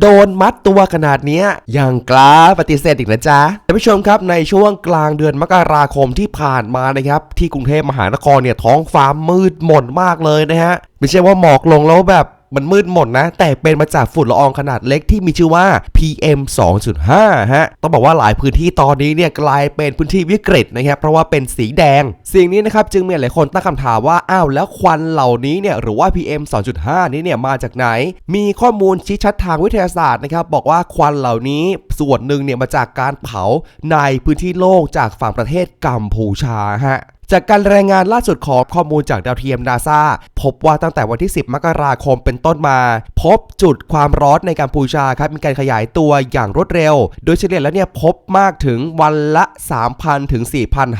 โดนมัดตัวขนาดนี้ยังกล้าปฏิเสธอีกนะจ๊ะท่านผู้ชมครับในช่วงกลางเดือนมกราคมที่ผ่านมานะครับที่กรุงเทพมหานครเนี่ยท้องฟ้ามืดหม่นมากเลยนะฮะไม่ใช่ว่าหมอกลงแล้วแบบ มันมืดหมดนะ แต่เป็นมาจากฝุ่นละอองขนาดเล็กที่มีชื่อว่า PM 2.5 ฮะ ต้องบอกว่าหลายพื้นที่ตอนนี้เนี่ยกลายเป็นพื้นที่วิกฤตนะครับ เพราะว่าเป็นสีแดง สิ่งนี้นะครับจึงมีหลายคนตั้งคำถามว่า อ้าวแล้วควันเหล่านี้เนี่ยหรือว่า PM 2.5 นี้เนี่ยมาจากไหน มีข้อมูลชี้ชัดทางวิทยาศาสตร์นะครับบอกว่าควันเหล่านี้ส่วนหนึ่งเนี่ยมาจากการเผาในพื้นที่โล่งจากฝั่งประเทศกัมพูชาฮะ จากการรายงานล่าสุดของข้อมูลจากดาวเทียมนาซาพบว่าตั้งแต่วันที่ 10 มกราคมเป็นต้นมา พบจุดความร้อนในกัมพูชาครับมีการขยายตัวอย่างรวดเร็ว โดยเฉลี่ยแล้วเนี่ยพบมากถึงวันละ 3,000 ถึง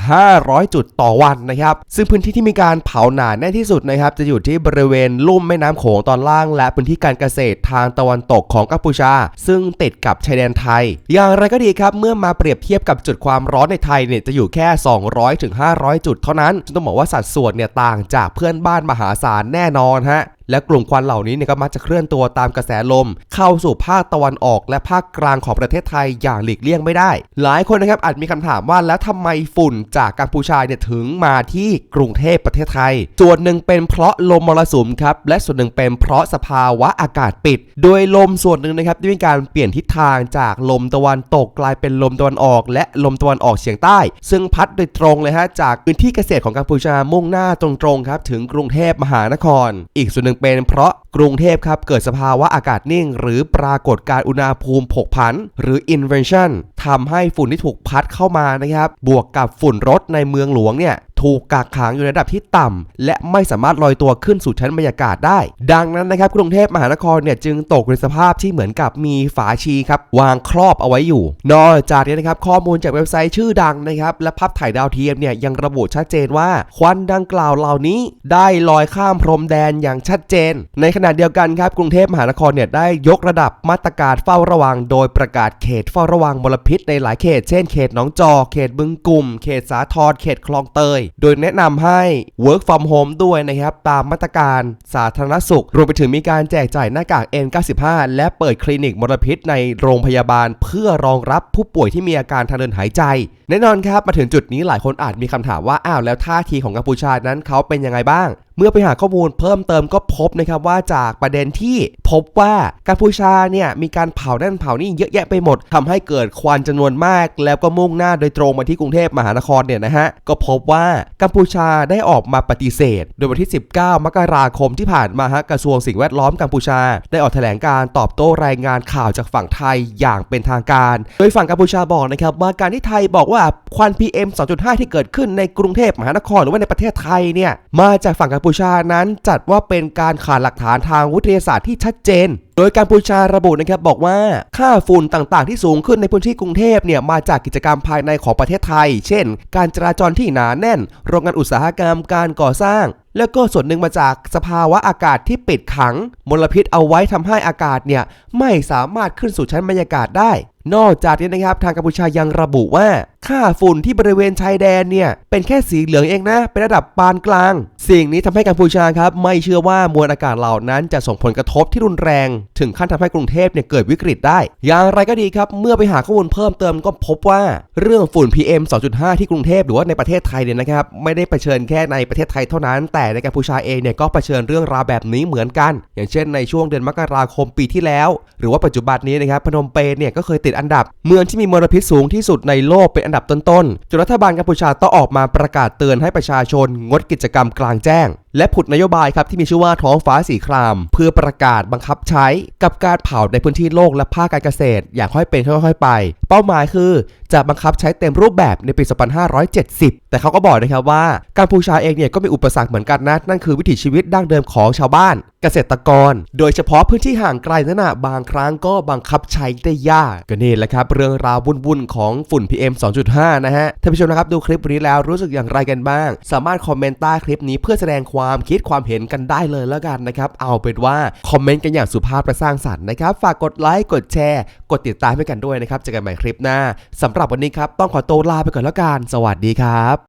4,500 จุดต่อวันนะครับ ซึ่งพื้นที่ที่มีการเผาหนาแน่นที่สุดนะครับจะอยู่ที่บริเวณลุ่มแม่น้ำโขงตอนล่าง และพื้นที่การเกษตรทางตะวันตกของกัมพูชา ซึ่งติดกับชายแดนไทย อย่างไรก็ดีครับเมื่อมาเปรียบเทียบกับจุดความร้อนในไทยเนี่ยจะอยู่แค่ 200ถึง500 จุดเท่านั้นจึงต้องบอกว่าสัดส่วนเนี่ยต่างจากเพื่อนบ้านมหาศาลแน่นอนฮะ และกลุ่มควันเหล่านี้เนี่ยก็มักจะเคลื่อนตัวตามกระแสลม เข้าสู่ภาคตะวันออกและภาคกลางของประเทศไทยอย่างหลีกเลี่ยงไม่ได้ หลายคนนะครับอาจมีคำถามว่าแล้วทำไมฝุ่นจากกัมพูชาเนี่ยถึงมาที่กรุงเทพประเทศไทย ส่วนหนึ่งเป็นเพราะลมมรสุมครับและส่วนหนึ่งเป็นเพราะสภาวะอากาศปิด โดยลมส่วนหนึ่งนะครับได้มีการเปลี่ยนทิศทางจากลมตะวันตกกลายเป็นลมตะวันออก และลมตะวันออกเฉียงใต้ ซึ่งพัดโดยตรงเลยฮะจากพื้นที่เกษตรของกัมพูชามุ่งหน้าตรงๆครับถึงกรุงเทพมหานคร อีกส่วนหนึ่งเป็นเพราะกรุงเทพครับเกิดสภาวะอากาศนิ่ง หรือปรากฏการอุณหภูมิผกผัน หรือ inversion ทำให้ฝุ่นที่ถูกพัดเข้ามานะครับบวกกับฝุ่นรถในเมืองหลวงเนี่ย ถูกกักขังอยู่ในระดับที่ต่ำและไม่สามารถลอยตัวขึ้นสู่ชั้นบรรยากาศได้ ดังนั้นนะครับกรุงเทพมหานครเนี่ยจึงตกในสภาพที่เหมือนกับมีฝาชีครับวางครอบเอาไว้อยู่ นอกจากนี้นะครับข้อมูลจากเว็บไซต์ชื่อดังนะครับและภาพถ่ายดาวเทียมเนี่ยยังระบุชัดเจนว่า ควันดังกล่าวเหล่านี้ได้ลอยข้ามพรมแดนอย่างชัดเจน ในขณะเดียวกันครับกรุงเทพมหานครเนี่ยได้ยกระดับมาตรการเฝ้าระวัง โดยประกาศเขตเฝ้าระวังมลพิษในหลายเขต เช่นเขตหนองจอกเขตบึงกลุ่ม เขตสาทรเขตคลองเตยโดยแนะนำให้ work from home ด้วยนะครับ ตามมาตรการสาธารณสุข รวมไปถึงมีการแจกจ่ายหน้ากาก N95 และเปิดคลินิกมลพิษในโรงพยาบาล เพื่อรองรับผู้ป่วยที่มีอาการทางเดินหายใจ แน่นอนครับ มาถึงจุดนี้หลายคนอาจมีคำถามว่า อ้าวแล้วท่าทีของกัมพูชานั้นเขาเป็นยังไงบ้างเมื่อไปหาข้อมูลเพิ่มเติมก็พบนะครับว่าจากประเด็นที่พบว่ากัมพูชาเนี่ยมีการเผานั่นเผานี่เยอะแยะไปหมดทำให้เกิดควันจำนวนมาก แล้วก็มุ่งหน้าโดยตรงมาที่กรุงเทพมหานครเนี่ยนะฮะก็พบว่ากัมพูชาได้ออกมาปฏิเสธ โดยวันที่ 19 มกราคมที่ผ่านมาฮะกระทรวงสิ่งแวดล้อมกัมพูชา ได้ออกแถลงการตอบโต้รายงานข่าวจากฝั่งไทยอย่างเป็นทางการ โดยฝั่งกัมพูชาบอกนะครับว่าการที่ไทยบอกว่าควัน PM 2.5 ที่เกิดขึ้นในกรุงเทพมหานครหรือว่าในประเทศไทยเนี่ยมาจากฝั่งกัพูชานั้นจัดว่าเป็นการขาดหลักฐานทางวิทยาศาสตร์ที่ชัดเจน โดยกัมพูชาระบุนะครับบอกว่าค่าฝุ่นต่างๆ ที่สูงขึ้นในพื้นที่กรุงเทพเนี่ยมาจากกิจกรรมภายในของประเทศไทย เช่น การจราจรที่หนาแน่น โรงงานอุตสาหกรรมการก่อสร้าง แล้วก็ส่วนหนึ่งมาจากสภาวะอากาศที่ปิดขังมลพิษเอาไว้ทำให้อากาศเนี่ยไม่สามารถขึ้นสู่ชั้นบรรยากาศได้ นอกจากนี้นะครับทางกัมพูชายังระบุว่า ค่าฝุ่นที่บริเวณชายแดนเนี่ย เป็นแค่สีเหลืองเองนะ เป็นระดับปานกลาง สิ่งนี้ทำให้กัมพูชาครับไม่เชื่อว่ามวลอากาศเหล่านั้นจะส่งผลกระทบที่รุนแรง ถึงขั้นทำให้กรุงเทพเนี่ยเกิดวิกฤตได้ อย่างไรก็ดีครับ เมื่อไปหาข้อมูลเพิ่มเติมก็พบว่าเรื่องฝุ่น PM 2.5 ที่กรุงเทพหรือว่าในประเทศไทยเนี่ยนะครับไม่ได้เผชิญแค่ในประเทศไทยเท่านั้น แต่ในกัมพูชาเองเนี่ยก็เผชิญเรื่องราวแบบนี้เหมือนกัน อย่างเช่นในช่วงเดือนมกราคมปีที่แล้ว หรือว่าปัจจุบันนี้นะครับพนมเปญเนี่ยก็เคยติดอันดับเมืองที่มีมลพิษสูงที่สุดในโลกเป็นอันดับต้นๆจนรัฐบาลกัมพูชาต้องออกมาประกาศเตือนให้ประชาชนงดกิจกรรมกลางแจ้งและผุดนโยบายครับที่มีชื่อว่าท้องฟ้าสีคราม เพื่อประกาศบังคับใช้กับการเผาในพื้นที่โลกและภาคการเกษตร อย่างค่อยเป็นค่อยๆไป เป้าหมายคือ จะบังคับใช้เต็มรูปแบบในปี 2570 แต่เขาก็บอกนะครับว่ากัมพูชาเองเนี่ยก็มีอุปสรรคเหมือนกันนะนั่นคือวิถีชีวิตดั้งเดิมของชาวบ้าน เกษตรกร โดยเฉพาะพื้นที่ห่างไกลนั่นนะบางครั้งก็บังคับใช้ได้ยากก็นี่แหละครับเรื่องราววุ่นๆของฝุ่น PM 2.5 นะฮะท่านผู้ชมนะครับดูคลิปนี้แล้วรู้สึกอย่างไรกันบ้าง สามารถคอมเมนต์ใต้คลิปนี้เพื่อแสดงควความคิดความเห็นกันได้เลยแล้วกันนะครับ เอาเป็นว่าคอมเมนต์กันอย่างสุภาพและสร้างสรรค์นะครับ ฝากกดไลค์ กดแชร์ กดติดตามให้กันด้วยนะครับเจอกันใหม่คลิปหน้าสำหรับวันนี้ครับต้องขอตัวลาไปก่อนแล้วกัน สวัสดีครับ